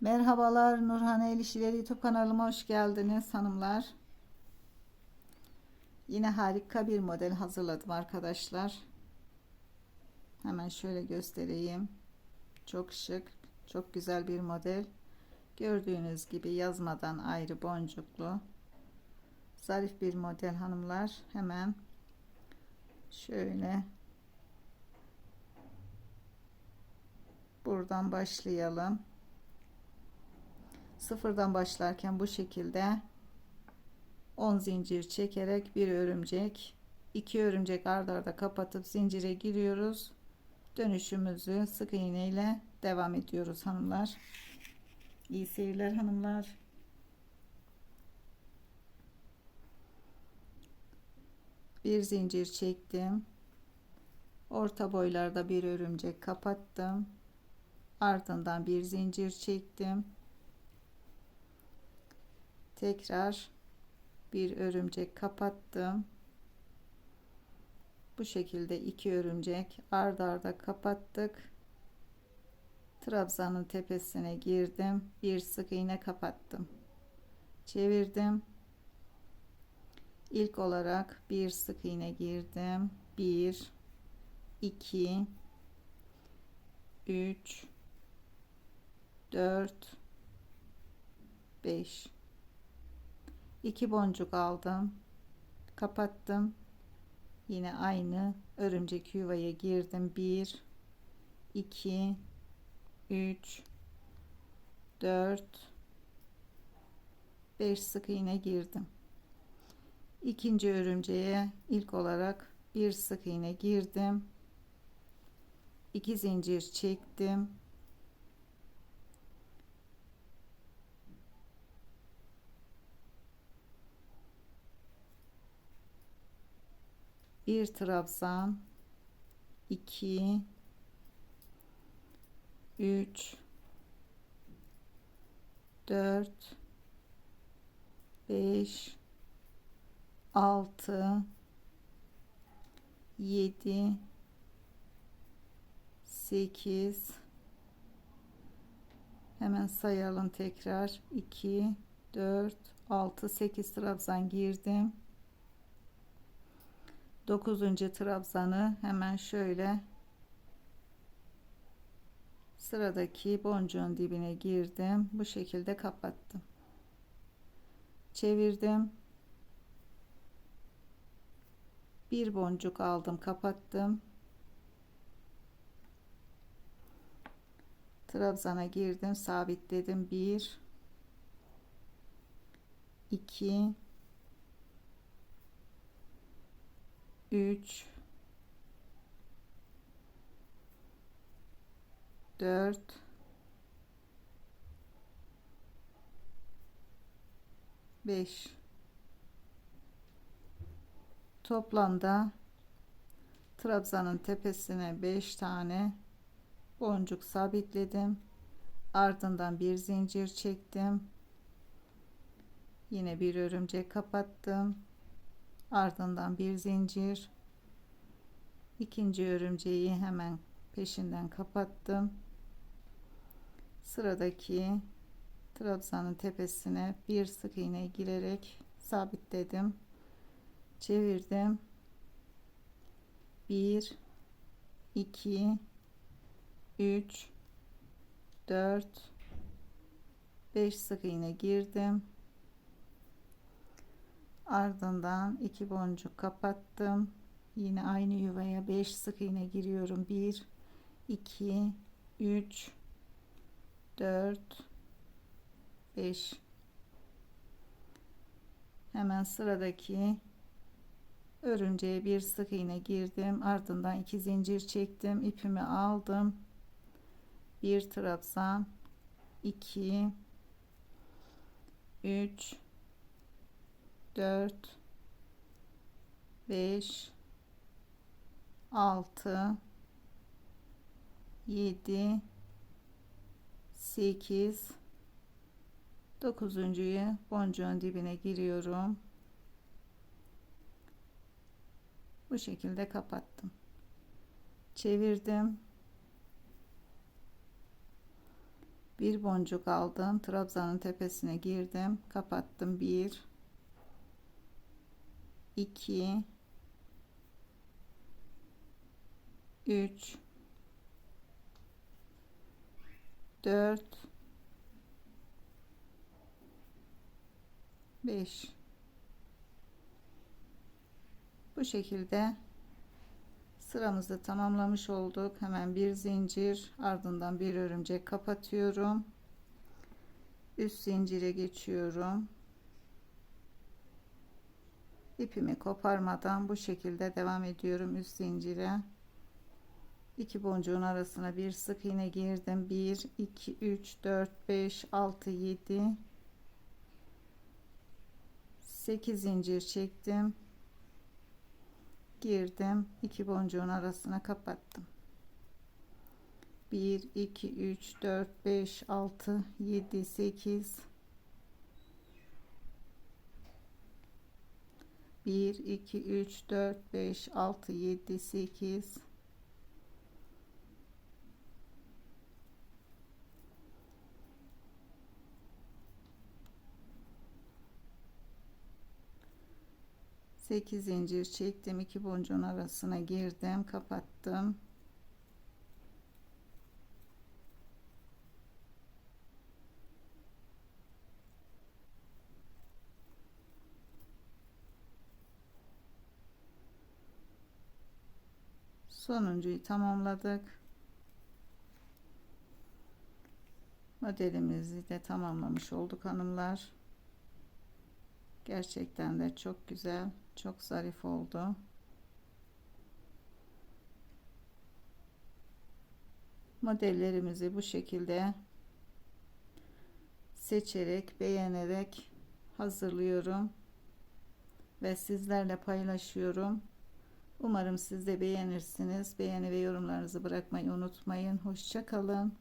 Merhabalar Nurhan El İşleri YouTube kanalıma hoş geldiniz hanımlar. Yine harika bir model hazırladım arkadaşlar. Hemen şöyle göstereyim. Çok şık, çok güzel bir model. Gördüğünüz gibi yazmadan ayrı boncuklu. Zarif bir model hanımlar. Hemen şöyle buradan başlayalım sıfırdan başlarken bu şekilde 10 zincir çekerek bir örümcek iki örümcek ardarda arda kapatıp zincire giriyoruz. Dönüşümüzü sık iğne ile devam ediyoruz hanımlar. İyi seyirler hanımlar. Bir zincir çektim. Orta boylarda bir örümcek kapattım. Ardından bir zincir çektim tekrar bir örümcek kapattım. Bu şekilde iki örümcek ard arda kapattık. Trabzanın tepesine girdim. Bir sık iğne kapattım. Çevirdim. İlk olarak bir sık iğne girdim. 1 2 3 4 5 2 boncuk aldım kapattım. Yine aynı örümcek yuvaya girdim. 1 2 3 4 5 sık iğne girdim. İkinci örümceğe ilk olarak bir sık iğne girdim. 2 zincir çektim bir trabzan 2 3 4 5 6 7 8 hemen sayalım tekrar. 2 4 6 8 trabzan girdim 9. trabzanı hemen şöyle sıradaki boncuğun dibine girdim. Bu şekilde kapattım. Çevirdim. Bir boncuk aldım kapattım. Trabzana girdim sabitledim. 1 2 3 4 5 toplamda trabzanın tepesine 5 tane boncuk sabitledim. Ardından bir zincir çektim. Yine bir örümcek kapattım ardından bir zincir. İkinci örümceği hemen peşinden kapattım. Sıradaki trabzanın tepesine bir sık iğne girerek sabitledim. Çevirdim. 1 2 3 4 5 sık iğne girdim ardından iki boncuk kapattım. Yine aynı yuvaya 5 sık iğne giriyorum. 1 2 3 4 5 hemen sıradaki örümceğe bir sık iğne girdim. Ardından iki zincir çektim. İpimi aldım. Bir trabzan 2 3 4 5 6 7 8 dokuzuncuyu boncuğun dibine giriyorum. Bu şekilde kapattım. Çevirdim. Bir boncuk aldım. Trabzanın tepesine girdim. Kapattım. 1 2 3 4 5 bu şekilde sıramızı tamamlamış olduk. Hemen bir zincir ardından bir örümcek kapatıyorum. Üst zincire geçiyorum ipimi koparmadan bu şekilde devam ediyorum üst zincire. İki boncuğun arasına bir sık iğne girdim. 1 2 3 4 5 6 7 8 zincir çektim. Girdim. İki boncuğun arasına kapattım. 1 2 3 4 5 6 7 8 1 2 3 4 5 6 7 8 8 zincir çektim iki boncuğun arasına girdim kapattım sonuncuyu tamamladık. Modelimizi de tamamlamış olduk hanımlar. Gerçekten de çok güzel çok zarif oldu. Modellerimizi bu şekilde seçerek beğenerek hazırlıyorum ve sizlerle paylaşıyorum Umarım siz de beğenirsiniz. Beğeni ve yorumlarınızı bırakmayı unutmayın. Hoşça kalın.